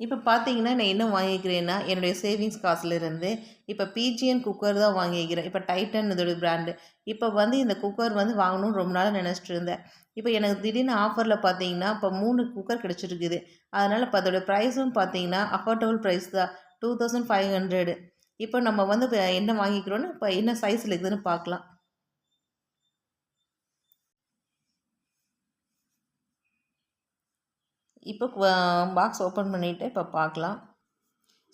இப்போ பார்த்தீங்கன்னா நான் என்ன வாங்கிக்கிறேன்னா என்னுடைய சேவிங்ஸ் காசுலேருந்து இப்போ பிஜிஎன் குக்கர் தான் வாங்கிக்கிறேன். இப்போ டைட்டன் இதோட பிராண்டு இப்போ வந்து இந்த குக்கர் வந்து வாங்கணும்னு ரொம்ப நாளாக நினச்சிட்டு இருந்தேன். இப்போ எனக்கு திடீர்னு ஆஃபரில் பார்த்தீங்கன்னா இப்போ மூணு குக்கர் கிடச்சிருக்குது. அதனால் இப்போ அதோடய ப்ரைஸும் பார்த்தீங்கன்னா அஃபோர்டபுள் ப்ரைஸ் தான். டூ தௌசண்ட் ஃபைவ் ஹண்ட்ரடு இப்போ நம்ம வந்து இப்போ என்ன வாங்கிக்கிறோன்னு இப்போ என்ன சைஸில் இருக்குதுன்னு பார்க்கலாம் இப்போ பாக்ஸ் ஓப்பன் பண்ணிவிட்டு இப்போ பார்க்கலாம்.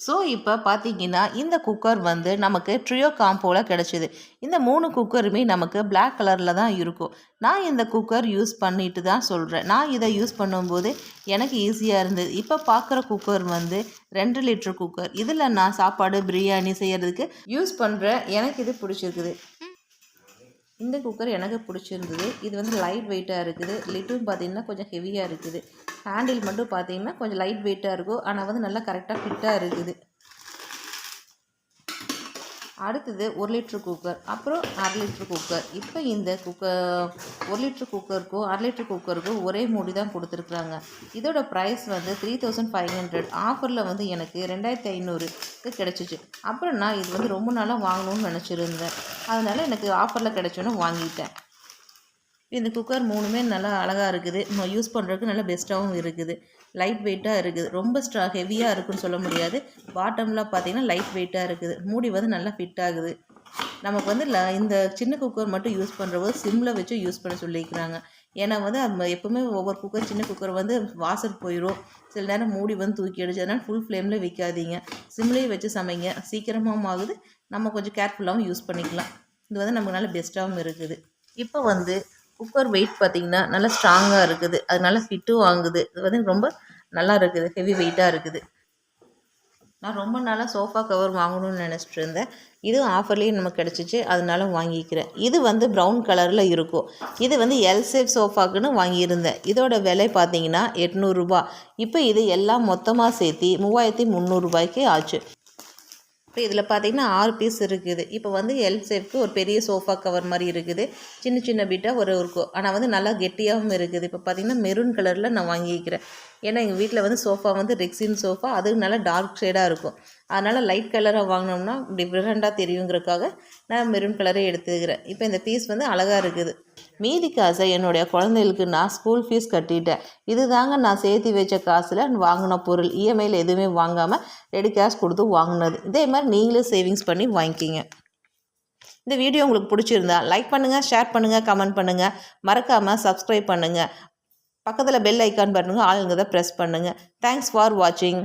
ஸோ இப்போ பார்த்தீங்கன்னா இந்த குக்கர் வந்து நமக்கு ட்ரியோ காம்போவில் கிடச்சிது. இந்த மூணு குக்கருமே நமக்கு பிளாக் கலரில் தான் இருக்கும். நான் இந்த குக்கர் யூஸ் பண்ணிட்டு தான் சொல்கிறேன் நான் இதை யூஸ் பண்ணும்போது எனக்கு ஈஸியாக இருந்தது. இப்போ பார்க்குற குக்கர் வந்து ரெண்டு லிட்டர் குக்கர் இதில் நான் சாப்பாடு பிரியாணி செய்கிறதுக்கு யூஸ் பண்ணுறேன் எனக்கு இது பிடிச்சிருக்குது. இந்த குக்கர் எனக்கு பிடிச்சிருந்தது. இது வந்து லைட் வெயிட்டாக இருக்குது. லிட்டும் பார்த்தீங்கன்னா கொஞ்சம் ஹெவியாக இருக்குது. ஹேண்டில் மட்டும் பார்த்தீங்கன்னா கொஞ்சம் லைட் வெயிட்டாக இருக்கும். ஆனால் வந்து நல்லா கரெக்டாக ஃபிட்டாக இருக்குது. அடுத்தது ஒரு லிட்ரு குக்கர் அப்புறம் அரை லிட்ரு குக்கர் இப்போ இந்த குக்கர் ஒரு லிட்ரு குக்கருக்கும் அரை லிட்ரு குக்கருக்கும் ஒரே மூடி தான் கொடுத்துருக்குறாங்க. இதோட ப்ரைஸ் வந்து த்ரீ தௌசண்ட் ஃபைவ் ஹண்ட்ரட் ஆஃபரில் வந்து எனக்கு ரெண்டாயிரத்தி ஐநூறுக்கு கிடச்சிச்சு. அப்புறம் நான் இது வந்து ரொம்ப நாளாக வாங்கணும்னு நினச்சிருந்தேன். அதனால் எனக்கு ஆஃபரில் கிடச்சோன்னு வாங்கிட்டேன். இந்த குக்கர் மூணுமே நல்லா அழகாக இருக்குது. நம்ம யூஸ் பண்ணுறதுக்கு நல்லா பெஸ்ட்டாகவும் இருக்குது. லைட் வெயிட்டாக இருக்குது. ரொம்ப ஸ்ட்ரா ஹெவியாக இருக்குன்னு சொல்ல முடியாது. பாட்டம்லாம் பார்த்தீங்கன்னா லைட் வெயிட்டாக இருக்குது. மூடி வந்து நல்லா ஃபிட் ஆகுது. நமக்கு வந்து ல இந்த சின்ன குக்கர் மட்டும் யூஸ் பண்ணுறபோது சிம்மில் வச்சு யூஸ் பண்ண சொல்லியிருக்கிறாங்க ஏன்னா வந்து எப்போவுமே ஒவ்வொரு குக்கர் சின்ன குக்கர் வந்து வாசல் போயிடும் சில நேரம் மூடி வந்து தூக்கி அடிச்சு அதனால் ஃபுல் ஃப்ளேமில் வைக்காதீங்க. சிம்லேயே வச்சு சமைங்க. சீக்கிரமாகவும் ஆகுது. நம்ம கொஞ்சம் கேர்ஃபுல்லாகவும் யூஸ் பண்ணிக்கலாம். இது வந்து நமக்கு நல்ல பெஸ்ட்டாகவும் இருக்குது. இப்போ வந்து குக்கர் வெயிட் பார்த்திங்கன்னா நல்லா ஸ்ட்ராங்காக இருக்குது. அதனால ஃபிட்டும் வாங்குது. இது வந்து ரொம்ப நல்லா இருக்குது. ஹெவி வெயிட்டாக இருக்குது. நான் ரொம்ப நாளாக சோஃபா கவர் வாங்கணும்னு நினச்சிட்டு இருந்தேன். இதுவும் ஆஃபர்லேயும் நமக்கு கிடச்சிச்சு. அதனால வாங்கிக்கிறேன். இது வந்து ப்ரௌன் கலரில் இருக்கும். இது வந்து எல் சேப் சோஃபாக்குன்னு வாங்கியிருந்தேன். இதோட விலை பார்த்தீங்கன்னா எட்நூறுரூபா இப்போ இது எல்லாம் மொத்தமாக சேர்த்து மூவாயிரத்தி முந்நூறுரூபாய்க்கு ஆச்சு. இப்போ இதில் பார்த்தீங்கன்னா ஆறு பீஸ் இருக்குது. இப்போ வந்து எல் ஷேப்க்கு ஒரு பெரிய சோஃபா கவர் மாதிரி இருக்குது. சின்ன சின்ன பீட்டாக ஒரு இருக்கும் ஆனால் வந்து நல்லா கெட்டியாகவும் இருக்குது. இப்போ பார்த்தீங்கன்னா மெரூன் கலரில் நான் வாங்கிக்கிறேன் ஏன்னா எங்கள் வீட்டில் வந்து சோஃபா வந்து ரெக்ஸின் சோஃபா அது நல்லா டார்க் ஷேடாக இருக்கும். அதனால் லைட் கலராக வாங்கினோம்னா டிஃப்ரெண்ட்டாக தெரியுங்கிறதுக்காக நான் மெரூன் கலரே எடுத்துக்கிறேன். இப்போ இந்த பீஸ் வந்து அழகாக இருக்குது. மீதி காசை என்னுடைய குழந்தைகளுக்கு நான் ஸ்கூல் ஃபீஸ் கட்டிட்டேன். இது தாங்க நான் சேர்த்து வச்ச காசில் வாங்கின பொருள். இஎம்ஐயில் எதுவுமே வாங்காமல் ரெடி கேஷ் கொடுத்து வாங்கினது. இதே மாதிரி நீங்களே சேவிங்ஸ் பண்ணி வாங்கிக்கிங்க. இந்த வீடியோ உங்களுக்கு பிடிச்சிருந்தா லைக் பண்ணுங்கள் ஷேர் பண்ணுங்கள் கமெண்ட் பண்ணுங்கள் மறக்காமல் சப்ஸ்கிரைப் பண்ணுங்கள் பக்கத்தில் பெல் ஐக்கான் பண்ணுங்கள் ஆளுங்கிறத ப்ரெஸ் பண்ணுங்கள் தேங்க்ஸ் ஃபார் வாட்சிங்